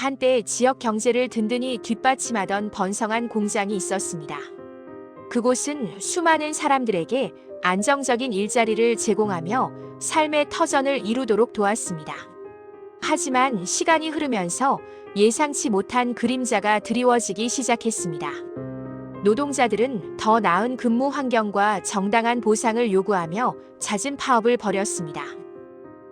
한때 지역 경제를 든든히 뒷받침하던 번성한 공장이 있었습니다. 그곳은 수많은 사람들에게 안정적인 일자리를 제공하며 삶의 터전을 이루도록 도왔습니다. 하지만 시간이 흐르면서 예상치 못한 그림자가 드리워지기 시작했습니다. 노동자들은 더 나은 근무 환경과 정당한 보상을 요구하며 잦은 파업을 벌였습니다.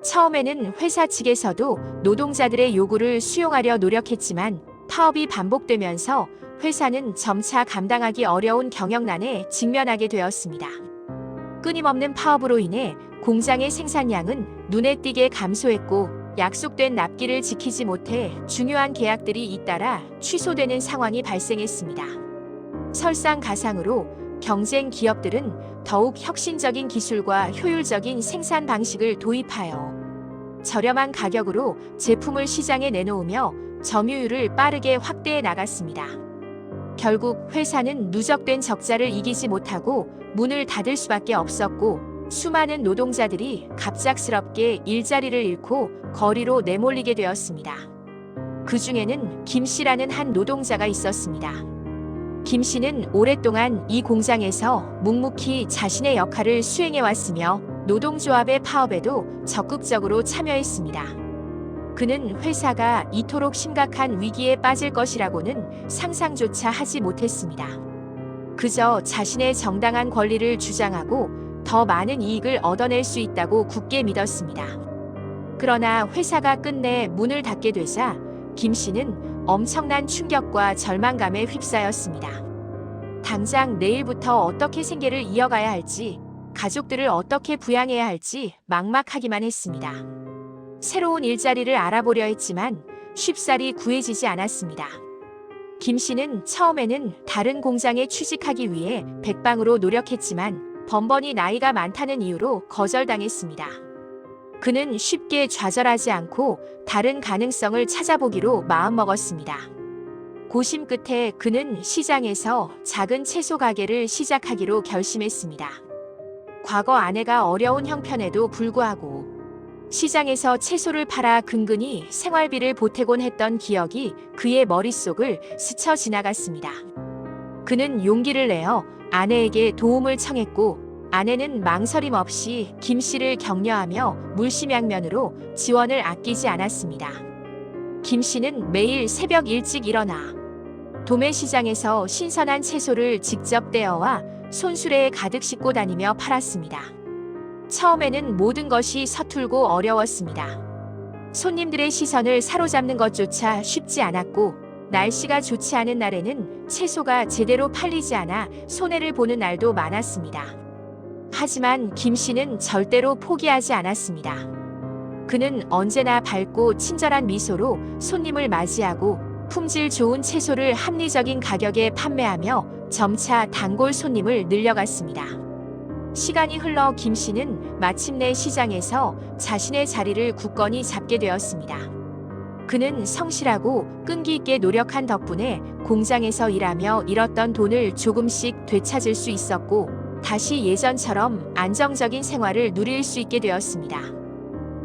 처음에는 회사 측에서도 노동자들의 요구를 수용하려 노력했지만 파업이 반복되면서 회사는 점차 감당하기 어려운 경영난에 직면하게 되었습니다. 끊임없는 파업으로 인해 공장의 생산량은 눈에 띄게 감소했고 약속된 납기를 지키지 못해 중요한 계약들이 잇따라 취소되는 상황이 발생했습니다. 설상가상으로 경쟁 기업들은 더욱 혁신적인 기술과 효율적인 생산 방식을 도입하여 저렴한 가격으로 제품을 시장에 내놓으며 점유율을 빠르게 확대해 나갔습니다. 결국 회사는 누적된 적자를 이기지 못하고 문을 닫을 수밖에 없었고 수많은 노동자들이 갑작스럽게 일자리를 잃고 거리로 내몰리게 되었습니다. 그 중에는 김 씨라는 한 노동자가 있었습니다. 김 씨는 오랫동안 이 공장에서 묵묵히 자신의 역할을 수행해 왔으며 노동조합의 파업에도 적극적으로 참여했습니다. 그는 회사가 이토록 심각한 위기에 빠질 것이라고는 상상조차 하지 못했습니다. 그저 자신의 정당한 권리를 주장하고 더 많은 이익을 얻어낼 수 있다고 굳게 믿었습니다. 그러나 회사가 끝내 문을 닫게 되자 김 씨는 엄청난 충격과 절망감에 휩싸였습니다. 당장 내일부터 어떻게 생계를 이어가야 할지, 가족들을 어떻게 부양해야 할지 막막하기만 했습니다. 새로운 일자리를 알아보려 했지만 쉽사리 구해지지 않았습니다. 김 씨는 처음에는 다른 공장에 취직하기 위해 백방으로 노력했지만 번번이 나이가 많다는 이유로 거절당했습니다. 그는 쉽게 좌절하지 않고 다른 가능성을 찾아보기로 마음먹었습니다. 고심 끝에 그는 시장에서 작은 채소 가게를 시작하기로 결심했습니다. 과거 아내가 어려운 형편에도 불구하고 시장에서 채소를 팔아 근근히 생활비를 보태곤 했던 기억이 그의 머릿속을 스쳐 지나갔습니다. 그는 용기를 내어 아내에게 도움을 청했고 아내는 망설임 없이 김 씨를 격려하며 물심양면으로 지원을 아끼지 않았습니다. 김 씨는 매일 새벽 일찍 일어나 도매시장에서 신선한 채소를 직접 떼어와 손수레에 가득 싣고 다니며 팔았습니다. 처음에는 모든 것이 서툴고 어려웠습니다. 손님들의 시선을 사로잡는 것조차 쉽지 않았고 날씨가 좋지 않은 날에는 채소가 제대로 팔리지 않아 손해를 보는 날도 많았습니다. 하지만 김 씨는 절대로 포기하지 않았습니다. 그는 언제나 밝고 친절한 미소로 손님을 맞이하고 품질 좋은 채소를 합리적인 가격에 판매하며 점차 단골 손님을 늘려갔습니다. 시간이 흘러 김 씨는 마침내 시장에서 자신의 자리를 굳건히 잡게 되었습니다. 그는 성실하고 끈기 있게 노력한 덕분에 공장에서 일하며 잃었던 돈을 조금씩 되찾을 수 있었고 다시 예전처럼 안정적인 생활을 누릴 수 있게 되었습니다.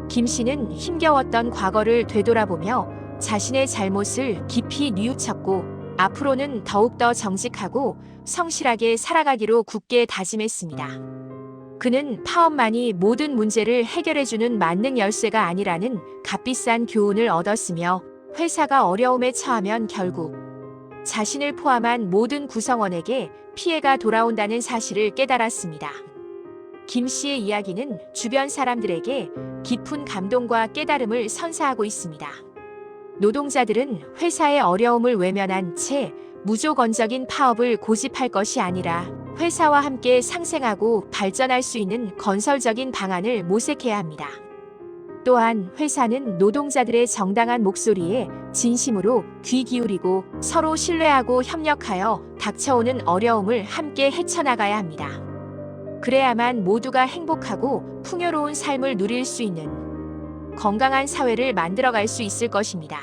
김 씨는 힘겨웠던 과거를 되돌아보며 자신의 잘못을 깊이 뉘우쳤고 앞으로는 더욱더 정직하고 성실하게 살아가기로 굳게 다짐했습니다. 그는 파업만이 모든 문제를 해결해주는 만능 열쇠가 아니라는 값비싼 교훈을 얻었으며 회사가 어려움에 처하면 결국 자신을 포함한 모든 구성원에게 피해가 돌아온다는 사실을 깨달았습니다. 김 씨의 이야기는 주변 사람들에게 깊은 감동과 깨달음을 선사하고 있습니다. 노동자들은 회사의 어려움을 외면한 채 무조건적인 파업을 고집할 것이 아니라 회사와 함께 상생하고 발전할 수 있는 건설적인 방안을 모색해야 합니다. 또한 회사는 노동자들의 정당한 목소리에 진심으로 귀 기울이고 서로 신뢰하고 협력하여 닥쳐오는 어려움을 함께 헤쳐나가야 합니다. 그래야만 모두가 행복하고 풍요로운 삶을 누릴 수 있는 건강한 사회를 만들어갈 수 있을 것입니다.